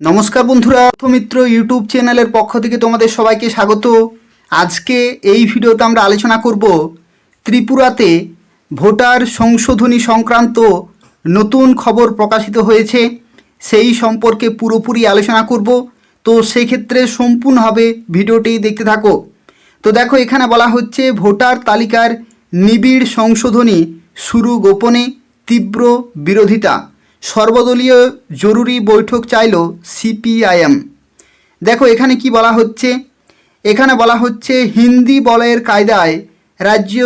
নমস্কার বন্ধুরা মিত্র ইউটিউব চ্যানেলের পক্ষ থেকে তোমাদের সবাইকে স্বাগত। আজকে এই ভিডিওতে আমরা আলোচনা করব ত্রিপুরাতে ভোটার সংশোধনী সংক্রান্ত নতুন খবর প্রকাশিত হয়েছে। সেই সম্পর্কে পুরোপুরি আলোচনা করব। তো সেক্ষেত্রে সম্পূর্ণভাবে ভিডিওটি দেখতে থাকো। তো দেখো, এখানে বলা হচ্ছে ভোটার তালিকার নিবিড় সংশোধনী শুরু গোপনে, তীব্র বিরোধিতা। সর্বদলীয় জরুরি বৈঠক চাইল সিপিআইএম। দেখো, এখানে কি বলা হচ্ছে? এখানে বলা হচ্ছে, হিন্দি বলয়ের কায়দায় রাজ্য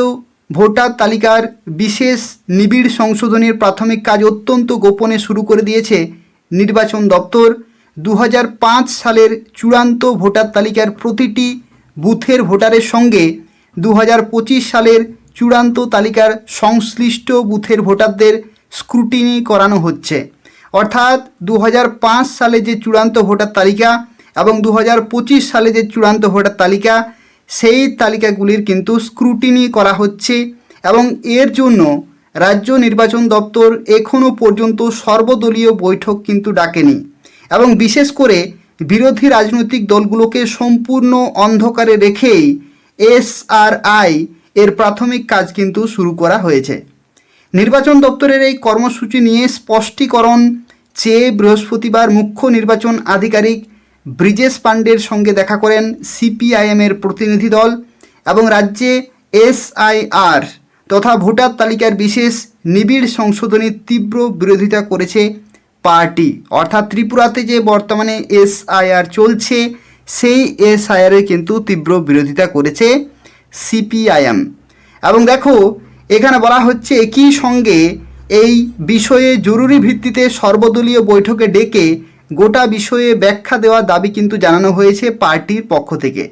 ভোটার তালিকার বিশেষ নিবিড় সংশোধনের প্রাথমিক কাজ অত্যন্ত গোপনে শুরু করে দিয়েছে নির্বাচন দপ্তর। দু হাজার পাঁচ সালের চূড়ান্ত ভোটার তালিকার প্রতিটি বুথের ভোটারের সঙ্গে দু হাজার পঁচিশ সালের চূড়ান্ত তালিকার সংশ্লিষ্ট বুথের ভোটারদের স্ক্রুটিনি করানো হচ্ছে। অর্থাৎ দু হাজার পাঁচ সালে যে চূড়ান্ত ভোটার তালিকা এবং দু হাজার পঁচিশ সালে যে চূড়ান্ত ভোটার তালিকা, সেই তালিকাগুলির কিন্তু স্ক্রুটিনি করা হচ্ছে এবং এর জন্য রাজ্য নির্বাচন দপ্তর এখনও পর্যন্ত সর্বদলীয় বৈঠক কিন্তু ডাকেনি এবং বিশেষ করে বিরোধী রাজনৈতিক দলগুলোকে সম্পূর্ণ অন্ধকারে রেখেই এসআরআই এর প্রাথমিক কাজ কিন্তু শুরু করা হয়েছে। নির্বাচন দপ্তরের এই কর্মসূচি নিয়ে স্পষ্টীকরণ চেয়ে বৃহস্পতিবার মুখ্য নির্বাচন আধিকারিক ব্রিজেশ পাণ্ডের সঙ্গে দেখা করেন সিপিআইএমের প্রতিনিধি দল এবং রাজ্যে এসআইআর তথা ভোটার তালিকার বিশেষ নিবিড় সংশোধনীর তীব্র বিরোধিতা করেছে পার্টি। অর্থাৎ ত্রিপুরাতে যে বর্তমানে এসআইআর চলছে, সেই এসআইআরের কিন্তু তীব্র বিরোধিতা করেছে সিপিআইএম। এবং দেখো এখানে বলা হচ্ছে একই সঙ্গে এই বিষয়ে জরুরি ভিত্তিতে সর্বদলীয় বৈঠকে ডেকে গোটা বিষয়ে ব্যাখ্যা দেওয়ার দাবি কিন্তু জানানো হয়েছে পার্টির পক্ষ থেকে।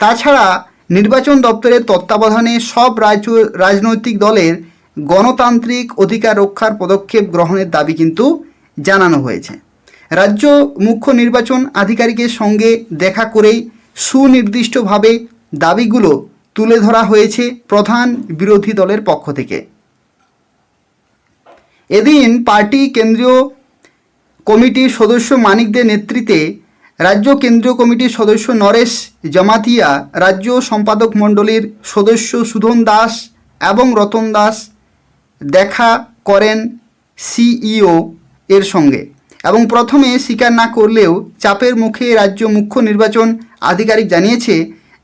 তাছাড়া নির্বাচন দপ্তরের তত্ত্বাবধানে সব রাজ্য, রাজনৈতিক দলের গণতান্ত্রিক অধিকার রক্ষার পদক্ষেপ গ্রহণের দাবি কিন্তু জানানো হয়েছে। রাজ্য মুখ্য নির্বাচন আধিকারিকের সঙ্গে দেখা করেই সুনির্দিষ্টভাবে দাবিগুলো তুলে ধরা হয়েছে প্রধান বিরোধী দলের পক্ষ থেকে। এদিন পার্টি কেন্দ্রীয় কমিটির সদস্য মানিকদের নেতৃত্বে রাজ্য কেন্দ্রীয় কমিটির সদস্য নরেশ জমাতিয়া, রাজ্য সম্পাদক মণ্ডলীর সদস্য সুধন দাস এবং রতন দাস দেখা করেন সিইও এর সঙ্গে এবং প্রথমে স্বীকার না করলেও চাপের মুখে রাজ্য মুখ্য নির্বাচন আধিকারিক জানিয়েছে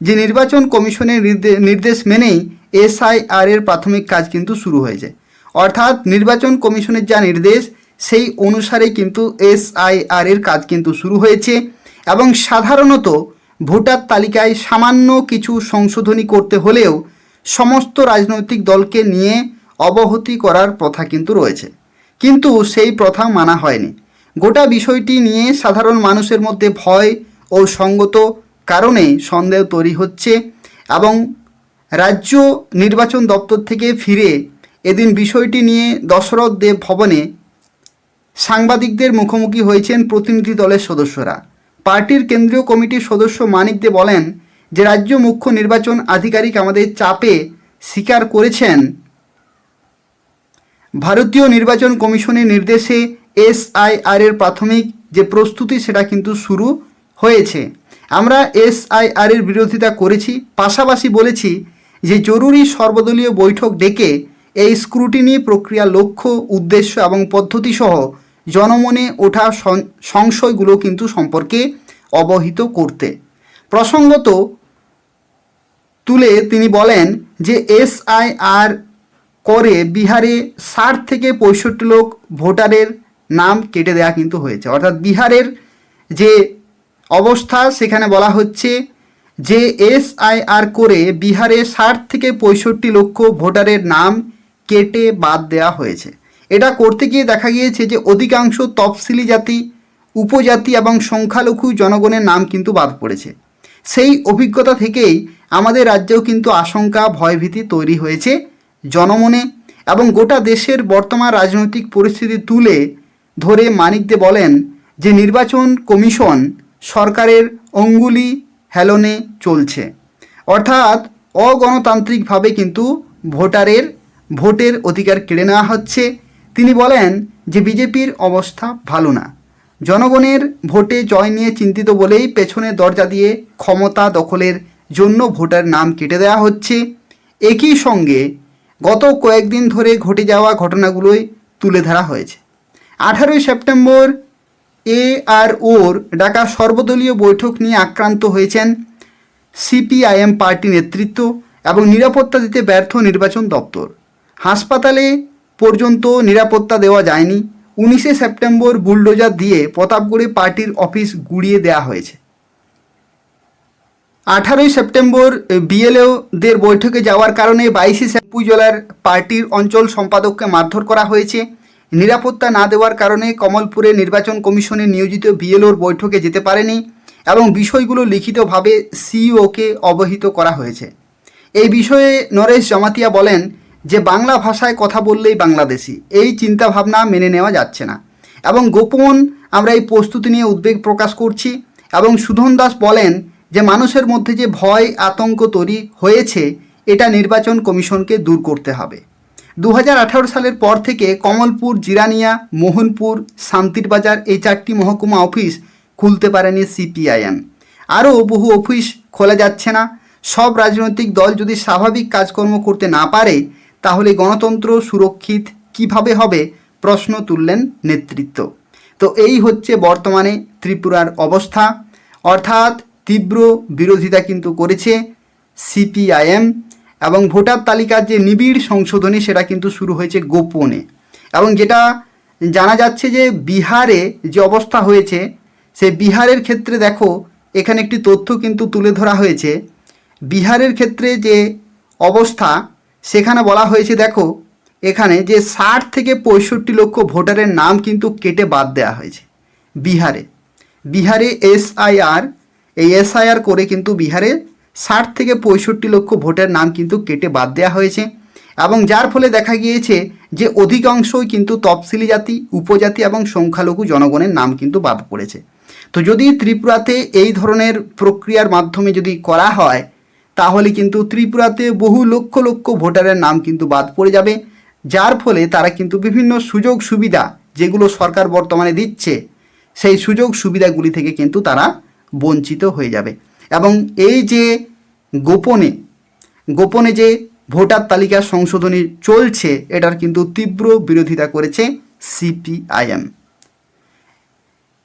যে নির্বাচন কমিশনের নির্দে- নির্দেশ মেনেই এসআইআর এর প্রাথমিক কাজ কিন্তু শুরু হয়েছে। অর্থাৎ নির্বাচন কমিশনের যা নির্দেশ, সেই অনুসারে কিন্তু এসআইআর এর কাজ কিন্তু শুরু হয়েছে এবং সাধারণত ভোটার তালিকায় সামান্য কিছু সংশোধনী করতে হলেও সমস্ত রাজনৈতিক দলকে নিয়ে অবহতি করার প্রথা কিন্তু রয়েছে। কিন্তু সেই প্রথা মানা হয়নি। গোটা বিষয়টি নিয়ে সাধারণ মানুষের মধ্যে ভয় ও সঙ্গত কারণে সন্দেহ তৈরি হচ্ছে এবং রাজ্য নির্বাচন দপ্তর থেকে ফিরে এদিন বিষয়টি নিয়ে দশরথ দেব ভবনে সাংবাদিকদের মুখোমুখি হয়েছেন প্রতিনিধি দলের সদস্যরা। পার্টির কেন্দ্রীয় কমিটির সদস্য মানিক দে বলেন যে, রাজ্য মুখ্য নির্বাচন আধিকারিক আমাদের চাপে স্বীকার করেছেন। ভারতীয় নির্বাচন কমিশনের নির্দেশে এসআইআর এর প্রাথমিক যে প্রস্তুতি, সেটা কিন্তু শুরু হয়েছে। আমরা এসআইআর এর বিরোধিতা করেছি, পাশাপাশি বলেছি যে জরুরি সর্বদলীয় বৈঠক ডেকে এই স্ক্রুটিনি প্রক্রিয়া লক্ষ্য, উদ্দেশ্য এবং পদ্ধতি সহ জনমনে ওঠা সংশয়গুলো কিন্তু সম্পর্কে অবহিত করতে। প্রসঙ্গত তুলে তিনি বলেন যে এসআইআর করে বিহারে ষাট থেকে পঁয়ষট্টি লোক ভোটারের নাম কেটে দেওয়া কিন্তু হয়েছে। অর্থাৎ বিহারের যে অবস্থা সেখানে বলা হচ্ছে যে এসআইআর করে বিহারে ষাট থেকে পঁয়ষট্টি লক্ষ ভোটারের নাম কেটে বাদ দেওয়া হয়েছে। এটা করতে গিয়ে দেখা গিয়েছে যে অধিকাংশ তফসিলি জাতি, উপজাতি এবং সংখ্যালঘু জনগণের নাম কিন্তু বাদ পড়েছে। সেই অভিজ্ঞতা থেকেই আমাদের রাজ্যেও কিন্তু আশঙ্কা, ভয়ভীতি তৈরি হয়েছে জনমনে এবং গোটা দেশের বর্তমান রাজনৈতিক পরিস্থিতি তুলে ধরে মানিক দে বলেন যে নির্বাচন কমিশন সরকারের অঙ্গুলি হেলনে চলছে। অর্থাৎ অগণতান্ত্রিকভাবে কিন্তু ভোটারের, ভোটের অধিকার কেড়ে নেওয়া হচ্ছে। তিনি বলেন যে বিজেপির অবস্থা ভালো না। জনগণের ভোটে জয় নিয়ে চিন্তিত বলেই পেছনে দরজা দিয়ে ক্ষমতা দখলের জন্য ভোটার নাম কেটে দেওয়া হচ্ছে। একই সঙ্গে গত কয়েকদিন ধরে ঘটে যাওয়া ঘটনাগুলোই তুলে ধরা হয়েছে। আঠারোই সেপ্টেম্বর এ আর ওর ডাকা সর্বদলীয় বৈঠক নিয়ে আক্রান্ত হয়েছেন সিপিআইএম পার্টি নেতৃত্ব এবং নিরাপত্তা দিতে ব্যর্থ নির্বাচন দপ্তর। হাসপাতালে পর্যন্ত নিরাপত্তা দেওয়া যায়নি। উনিশে সেপ্টেম্বর বুলডোজার দিয়ে প্রতাপগড়ে পার্টির অফিস গুড়িয়ে দেওয়া হয়েছে। আঠারোই সেপ্টেম্বর বিএলওদের বৈঠকে যাওয়ার কারণে বাইশে উপজেলার পার্টির অঞ্চল সম্পাদককে মারধর করা হয়েছে। নিরাপত্তা না দেওয়ার কারণে কমলপুরে নির্বাচন কমিশনে নিয়োজিত বিএলওর বৈঠকে যেতে পারেনি এবং বিষয়গুলো লিখিতভাবে সিইওকে অবহিত করা হয়েছে। এই বিষয়ে নরেশ জমাতিয়া বলেন যে, বাংলা ভাষায় কথা বললেই বাংলাদেশি, এই চিন্তাভাবনা মেনে নেওয়া যাচ্ছে না। এবং গোপন আমরা এই প্রস্তুতি নিয়ে উদ্বেগ প্রকাশ করছি এবং সুধন দাস বলেন যে, মানুষের মধ্যে যে ভয় আতঙ্ক তৈরি হয়েছে, এটা নির্বাচন কমিশনকে দূর করতে হবে। দু হাজার আঠারো সালের পর থেকে কমলপুর, জিরানিয়া, মোহনপুর শান্তির বাজার এই চারটি মহকুমা অফিস খুলতে পারেনি সিপিআইএম। আরও বহু অফিস খোলা যাচ্ছে না। সব রাজনৈতিক দল যদি স্বাভাবিক কাজকর্ম করতে না পারে, তাহলে গণতন্ত্র সুরক্ষিত কীভাবে হবে, প্রশ্ন তুললেন নেতৃত্ব। তো এই হচ্ছে বর্তমানে ত্রিপুরার অবস্থা। অর্থাৎ তীব্র বিরোধিতা কিন্তু করেছে সিপিআইএম। এবং ভোটার তালিকার যে নিবিড় সংশোধনী, সেটা কিন্তু শুরু হয়েছে গোপনে। এবং যেটা জানা যাচ্ছে যে বিহারে যে অবস্থা হয়েছে, সে বিহারের ক্ষেত্রে দেখো, এখানে একটি তথ্য কিন্তু তুলে ধরা হয়েছে। বিহারের ক্ষেত্রে যে অবস্থা, সেখানে বলা হয়েছে, দেখো, এখানে যে ষাট থেকে পঁয়ষট্টি লক্ষ ভোটারের নাম কিন্তু কেটে বাদ দেওয়া হয়েছে বিহারে। বিহারে এসআইআর, এই এসআইআর করে কিন্তু বিহারে ষাট থেকে পঁয়ষট্টি লক্ষ ভোটের নাম কিন্তু কেটে বাদ দেওয়া হয়েছে এবং যার ফলে দেখা গিয়েছে যে অধিকাংশই কিন্তু তফসিলি জাতি, উপজাতি এবং সংখ্যালঘু জনগণের নাম কিন্তু বাদ পড়েছে। তো যদি ত্রিপুরাতে এই ধরনের প্রক্রিয়ার মাধ্যমে যদি করা হয়, তাহলে কিন্তু ত্রিপুরাতে বহু লক্ষ লক্ষ ভোটারের নাম কিন্তু বাদ পড়ে যাবে, যার ফলে তারা কিন্তু বিভিন্ন সুযোগ সুবিধা যেগুলো সরকার বর্তমানে দিচ্ছে, সেই সুযোগ সুবিধাগুলি থেকে কিন্তু তারা বঞ্চিত হয়ে যাবে। এবং এই যে গোপনে গোপনে যে ভোটার তালিকা সংশোধনী চলছে, এটার কিন্তু তীব্র বিরোধিতা করেছে সিপিআইএম।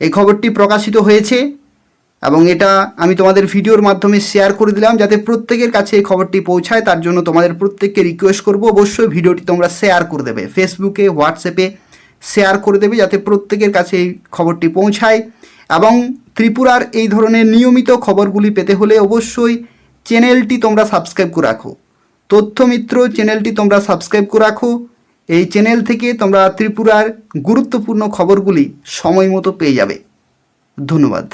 এই খবরটি প্রকাশিত হয়েছে এবং এটা আমি তোমাদের ভিডিওর মাধ্যমে শেয়ার করে দিলাম যাতে প্রত্যেকের কাছে এই খবরটি পৌঁছায়, তার জন্য তোমাদের প্রত্যেককে রিকোয়েস্ট করব। অবশ্যই ভিডিওটি তোমরা শেয়ার করে দেবে ফেসবুকে হোয়াটসঅ্যাপে শেয়ার করে দেবে যাতে প্রত্যেকের কাছে এই খবরটি পৌঁছায় এবং ত্রিপুরার এই ধরনের নিয়মিত খবরগুলি পেতে হলে অবশ্যই চ্যানেলটি তোমরা সাবস্ক্রাইব করে রাখো। তথ্যমিত্র চ্যানেলটি তোমরা সাবস্ক্রাইব করে রাখো। এই চ্যানেল থেকে তোমরা ত্রিপুরার গুরুত্বপূর্ণ খবরগুলি সময় মতো পেয়ে যাবে। ধন্যবাদ।